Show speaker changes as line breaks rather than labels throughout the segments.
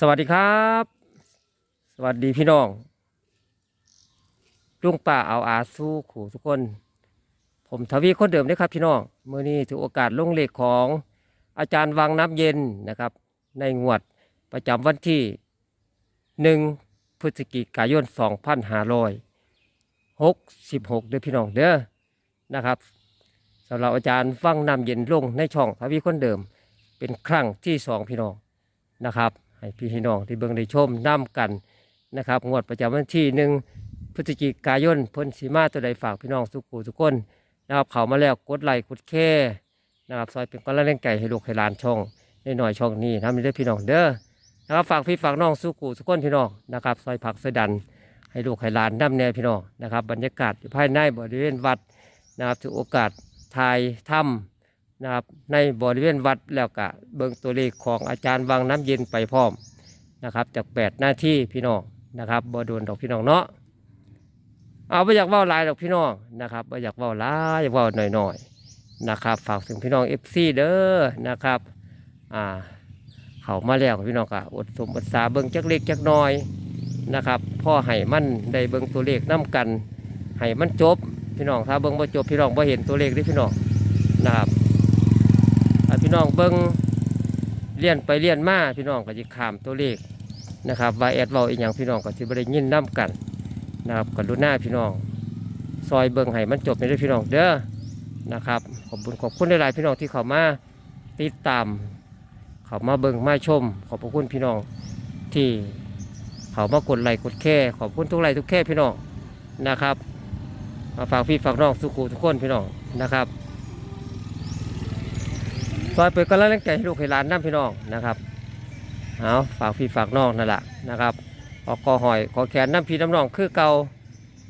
สวัสดีครับ สวัสดีพี่น้องลุงป่าเอาอาสู้ขู่ทุกคน ผมทวีคนเดิมนะครับพี่น้องเมื่อนี้ถือโอกาสลงเลขของอาจารย์วังน้ำเย็นนะครับ ในงวดประจำวันที่หนึ่งพฤศจิกายนสองพันห้าร้อยหกสิบหกเด้อพี่น้องเด้อนะครับสำหรับอาจารย์ฟังน้ำเย็นลงในช่องทวีคนเดิมเป็นครั้งที่สองพี่น้องนะครับ ให้พี่น้องที่เบิ่งได้ชมน้ำกันนะครับงวดประจำวันที่หนึ่งพฤศจิกายนพ้นสีมาตัวใดฝากพี่น้องสุกูทุกคนนะครับเขามาแล้วกดไลค์กดแค่นะครับซอยเป็นก้อนละเล่นไก่ให้ลูกให้หลานช่องในหน่อยช่องนี้ทำให้ได้พี่น้องเด้อนะครับฝากพี่ฝากน้องสุกูทุกคนพี่น้องนะครับซอยผักเสดัน ให้ลูกให้หลานน้ำแน่พี่น้องนะครับบรรยากาศอยู่ภายในบริเวณวัดนะครับถือโอกาสถ่ายถ้ำ นะครับในบริเวณวัดแล้วก็เบิ่งตัวเลขของอาจารย์วังน้ำเย็นไปพร้อมนะครับจากแปดหน้าที่พี่น้องนะครับบ่โดนดอกพี่น้องเนาะเอาไปอยากเว้าลายดอกพี่น้องนะครับบ่อยากเว้าลายอยากเว้าหน่อยๆนะครับฝากถึงพี่น้องเอฟซีเด้อนะครับอ่าเขามาแล้วพี่น้องก็อดสมอดสาเบิ่งจักเล็กจักน้อยนะครับพ่อให้มันได้เบิ่งตัวเลขน้กันให้มันจบพี่น้องถ้าเบิ่งบ่จบพี่น้องบ่เห็นตัวเลขด้พี่น้องนะครับ น้องเบิ้งเลียนไปเลียนมาพี่น้องก็จะขามตัวเลขนะครับว่าแอดเราอีกอย่างพี่น้องก็จะบริยินน้ำกันนะครับกันดูหน้าพี่น้อง ซอยเบิ้งให้มันจบในเด้อพี่น้องเด้อนะครับขอบคุณขอบคุณหลายๆพี่น้องที่เข้ามาติดตามเข้ามาเบิ้งมาชม ขอบคุณพี่น้องที่เขามากดไลค์กดแค่ขอบคุณทุกไลค์ทุกแค่พี่น้องนะครับมาฝากพี่ฝากน้องสุขูทุกคนพี่น้องนะครับ ซอยเปิดก็แล้วแรงใจให้ลูกให้หลานน้ำพี่น้องนะครับเอาฝากพี่ฝากน้องนั่นแหละนะครับออกกอหอยขอแขนน้ำพี่น้ำน้องคือเก่า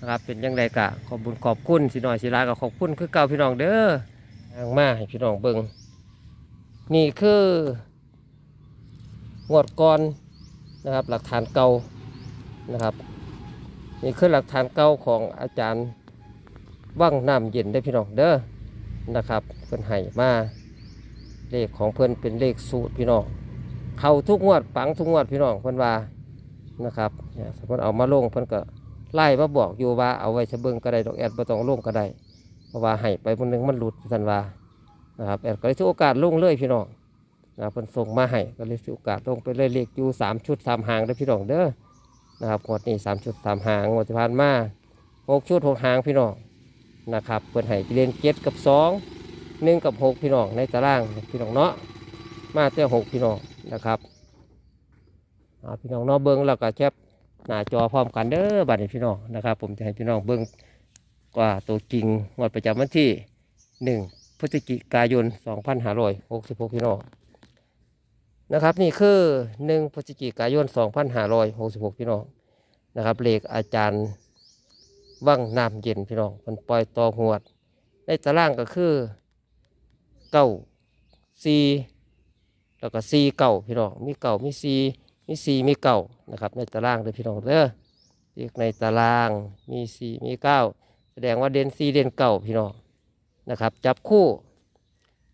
นะครับเป็นยังไงกะขอบบุญขอบคุณสิหน่อยสิลากับขอบคุณคือเก่าพี่น้องเด้อทางมาให้พี่น้องเบิงนี่คืองวดก่อนนะครับหลักฐานเก่านะครับนี่คือหลักฐานเก่าของอาจารย์ว่างน้ำเย็นได้พี่น้องเด้อนะครับเพิ่นให้มา เลขของเพื่อนเป็นเลขสูตรพี่น้องเขาทุกงวดปังทุกงวดพี่น้องเพื่อนว่านะครับเนี่ยสมมติเอามาลงเพื่อนก็ไล่มาบอกอยู่ว่าเอาไว้ชเบิงก็ได้ดอกแอดบ่ต้องลงก็ได้ เพราะว่าให้ไปบนหนึ่งมันหลุดสันว่านะครับแอดก็เลยถือโอกาสลงเลยพี่น้องนะครับเพิ่นส่งมาให้ก็เลยถือโอกาสลงไปเลยเลขอยู่สามชุดสามหางเด้อพี่น้องเด้อนะครับงวดนี้สามชุดสามหางงวดที่ผ่านมาหกชุดหกหางพี่น้องนะครับเพิ่นให้เรียนเจ็ดกับสอง หนึ่งกับหกพี่น้องในตารางพี่น้องเนาะมาเจ้าหกพี่น้องนะครับพี่น้องเนาะเบิ้งแล้วก็แคปหน้าจอพร้อมกันเด้อบัดนี้พี่น้องนะครับ ผมจะให้พี่น้องเบิ้งกว่าตัวจริงงวดประจำวันที่หนึ่งพฤศจิกายนสองพันห้าร้อยหกสิบหกพี่น้องนะครับ นี่คือหนึ่งพฤศจิกายนสองพันห้าร้อยหกสิบหกพี่น้องนะครับเลขอาจารย์ว่างน้ำเย็นพี่น้องมันปล่อยต่อหวด ในตารางก็คือ เก้าสี่แล้วก็สี่เก้าพี่น้องมีเก้ามีสี่มีสี่มีเก้านะครับ ในตารางเลยพี่น้องเด้อเรียกในตารางมีสี่มีเก้าแสดงว่าเด่นสี่เด่นเก้าพี่น้องนะครับ จับคู่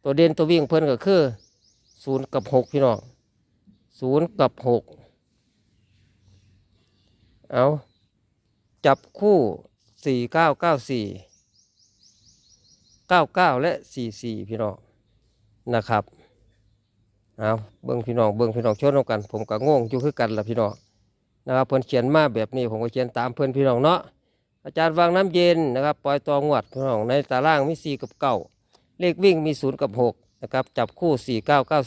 ตัวเด่นตัววิ่งเพิ่นก็คือศูนย์กับหกพี่น้องศูนย์กับหกเอาจับคู่สี่เก้าเก้าสี่ 99 และ 44 พี่น้องนะครับเอาเบิ้งพี่น้องเบิ้งพี่น้องชนกัน ผมก็งงอยู่คือกันละพี่น้องนะครับเพิ่อนเขียนมาแบบนี้ผมก็เขียนตามเพิ่อนพี่น้องเนาะอาจารย์วางน้ำเย็นนะครับปล่อยตองวดพี่น้องในตารางมี 4 กับ9เลขวิ่งมี0กับ6นะครับจับคู่ 4 9 9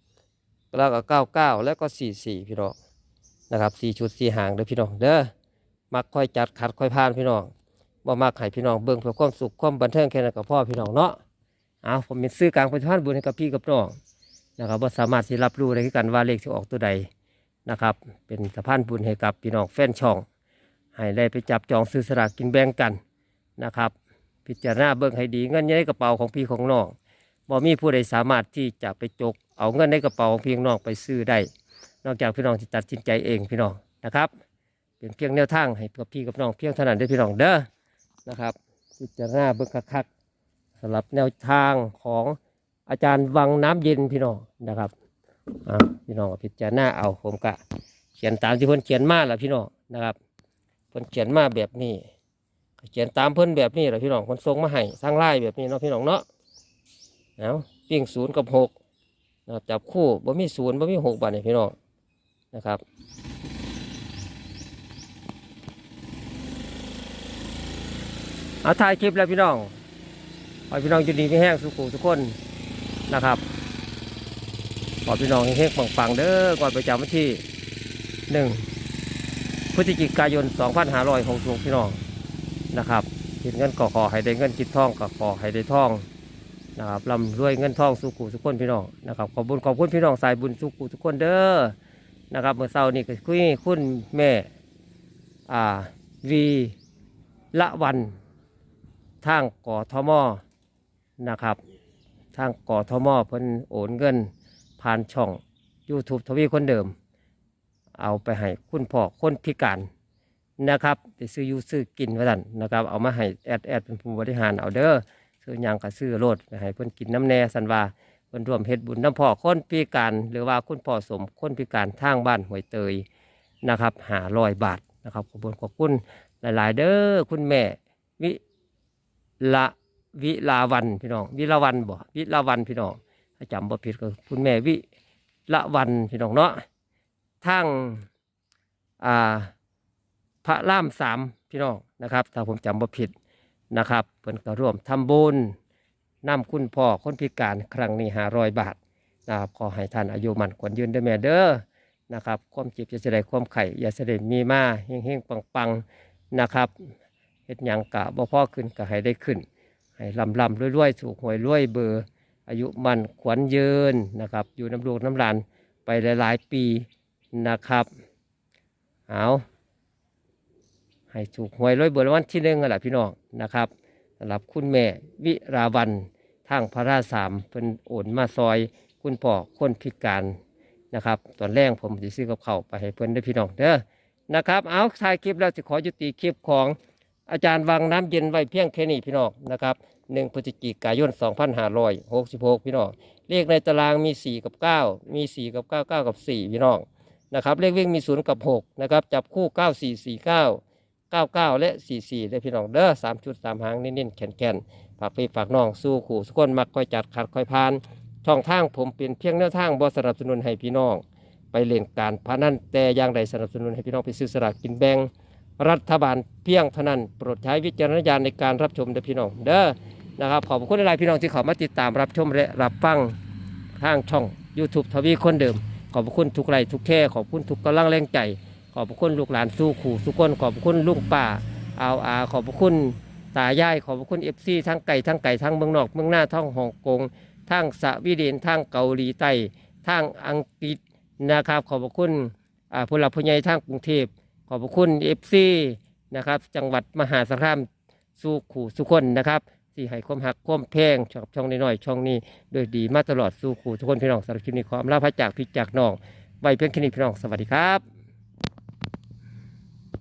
4 แล้วก็99 แล้วก็ 44 พี่น้องนะครับ4ชุด4หางเด้อพี่น้องเด้อมักค่อยจัดขัดค่อยพานพี่น้อง บ่มากให้พี่น้องเบิ่งเพื่อความสุขความบันเทิงแค่นั้นก็พอพี่น้องเนาะเอาผมเป็นซื้อกลางประชาบุญให้กับพี่กับน้องนะครับว่าสามารถที่รับรู้ได้กันว่าเลขที่ออกตัวใดนะครับ เป็นสะพานบุญให้กับพี่น้องแฟนช่อง ให้ได้ไปจับจองซื้อสลากกินแบ่งกันนะครับ พิจารณาเบิ่งให้ดีเงินในกระเป๋าของพี่ของน้องบ่มีผู้ใดสามารถที่จะไปจกเอาเงินในกระเป๋าของพี่ของน้องไปซื้อได้ นอกจากพี่น้องจะตัดสินใจเองพี่น้องนะครับ เป็นเพียงแนวทางให้กับพี่กับน้องเพียงเท่านั้นเด้อพี่น้องเด้อ นะครับพิจารณาเบิ่งคักๆสำหรับแนวทางของอาจารย์วังน้ำเย็นพี่น้องนะครับพี่น้องพิจารณาเอาผมกะเขียนตามที่เพิ่นเขียนมาแหละพี่น้องนะครับเพิ่นเขียนมาแบบนี้เขียนตามเพิ่นแบบนี้แหละพี่น้องเพิ่นส่งมาให้ทางไลน์แบบนี้เนาะพี่น้องเนาะเอาวิ่งศูนย์กับหกนะครับจับคู่บ่มีศูนย์บ่มีหกบาทนี่พี่น้องนะครับ เอาถ่ายคลิปแล้วพี่น้องขอพี่น้องอยู่ดีไม่แห้งสุขุทุกคนนะครับขอพี่น้องเฮงๆปังๆเด้อก่อนไปจำวันที่หนึ่งพฤศจิกายน 2566พี่น้องนะครับคิดเงินก็ขอให้ได้เงินคิดทองก็ขอให้ได้ทองนะครับร่ำรวยเงินทองสุขุทุกคนพี่น้องนะครับขอบบุญขอบคุณพี่น้องสายบุญสุขุทุกคนเด้อนะครับเมื่อเช้านี้ก็คุยคุณแม่อ่าวีละวัน ทางกอทมนะครับ ทางกอทมเพิ่นโอนเงินผ่านช่อง YouTube ทวีคนเดิม เอาไปให้คุณพ่อคนพิการนะครับไปซื้อยูซื้อกินไว้ดันนะครับ เอามาให้แอดแอดเป็นผู้บริหารเอาเด้อซื้อหยังก็ซื้อโลดไปให้เพิ่นกินน้ำแน่สันว่าเพิ่นรวมเฮ็ดบุญน้ำพ่อคนพิการ หรือว่าคุณพ่อสมคนพิการทางบ้านหวยเตยนะครับหาร้อยบาทนะครับขอบคุณขอบคุณหลาย ๆ เด้อคุณแม่วิ ละวิลาวันพี่น้อง วิลาวันบ่วิลาวันพี่น้องถ้าจำบ่ผิดก็คุณแม่วิละวันพี่น้องเนาะทางอ่าพระล่ามสามพี่น้องนะครับ ถ้าผมจำบ่ผิดนะครับเพิ่นก็ร่วมทำบุญนำคุณพ่อคนพิการครั้งนี้หาร้อยบาทนะครับขอให้ท่านอายุมันควรยืนเด้แม่เด้อนะครับความจ็บจะแสดงความไข่อย่าแสดงมีมาเฮงๆปังๆนะครับ เฮ็ดหยังกะบ่พอขึ้นก็ให้ได้ขึ้น ให้ลำลำรวยๆถูกหวยรวยเบอร์ อายุมันขวัญยืนนะครับ อยู่น้ำลูกน้ำหลานไปหลายๆปีนะครับเอาให้ถูกหวยรวยเบอร์รางวัลที่หนึ่งแหละพี่น้องนะครับสำหรับคุณแม่วิราวันทางพระราสามเป็นโอนมาซอย คุณพ่อคนพิการนะครับ ตอนแรกผมจะซื้อกับเขาไปให้เพื่อนได้พี่น้องเด้อนะครับ เอาถ่ายคลิปแล้วจะขอยุติคลิปของ อาจารย์วางน้ำเย็นไว้เพียงแค่นี้พี่น้องนะครับหนึ่งพฤศจิกายน 2566 พี่น้องเลขในตารางมี 4 กับ 9 มี 4 กับ 9 9 กับ 4 พี่น้องนะครับเลขวิ่งมี 0 กับ 6 นะครับ จับคู่ 9 4 4 9 99 และ 44ได้พี่น้องเด้อ3ชุด 3 หางเน้นๆแข็งๆฝากพี่ฝากน้องสู้ขู่สุกคนมักค่อยจัดขัดค่อยพานช่องทางผมเป็นเพียงแนวทางบสนับสนุนให้พี่น้อง ไปเล่นการพนันแต่อย่างใดสนับสนุนให้พี่น้องไปซื้อสลากกินแบ่ง รัฐบาลเพียงเท่านั้นโปรดใช้วิจารณญาณในการรับชมเด้อพี่น้องเด้อนะครับขอบคุณหลายพี่น้องที่เข้ามาติดตามรับชมและรับฟังทางช่อง YouTube ทวีคนเดิม ขอบคุณทุกไลค์ทุกแค่ขอบคุณทุกกำลังแรงใจ ขอบคุณลูกหลานสู้ขู่สุกคนขอบคุณลุงป่าเอาอาขอบคุณตายายขอบคุณเอฟซีทั้งไก่ทั้งไก่ทั้งเมืองนอกเมืองหน้าทั้งฮ่องกงทั้งสวีเดนทั้งเกาหลีใต้ทั้งอังกฤษนะครับขอบคุณอ่าผู้หลักผู้ใหญ่ทั้งกรุงเทพ ขอบคุณเอฟซีนะครับ จังหวัดมหาสารคามสู้ขู่สุคนนะครับที่ให้ความหักความแพงชอบช่องน้อยๆช่องนี้โดยดีมาตลอดสู้ขู่ทุกคนพี่น้องสารบคลิปนี้ขออำลาพระจากพี่จากน้องไว้เพียงแค่นี้พี่น้องสวัสดีครับ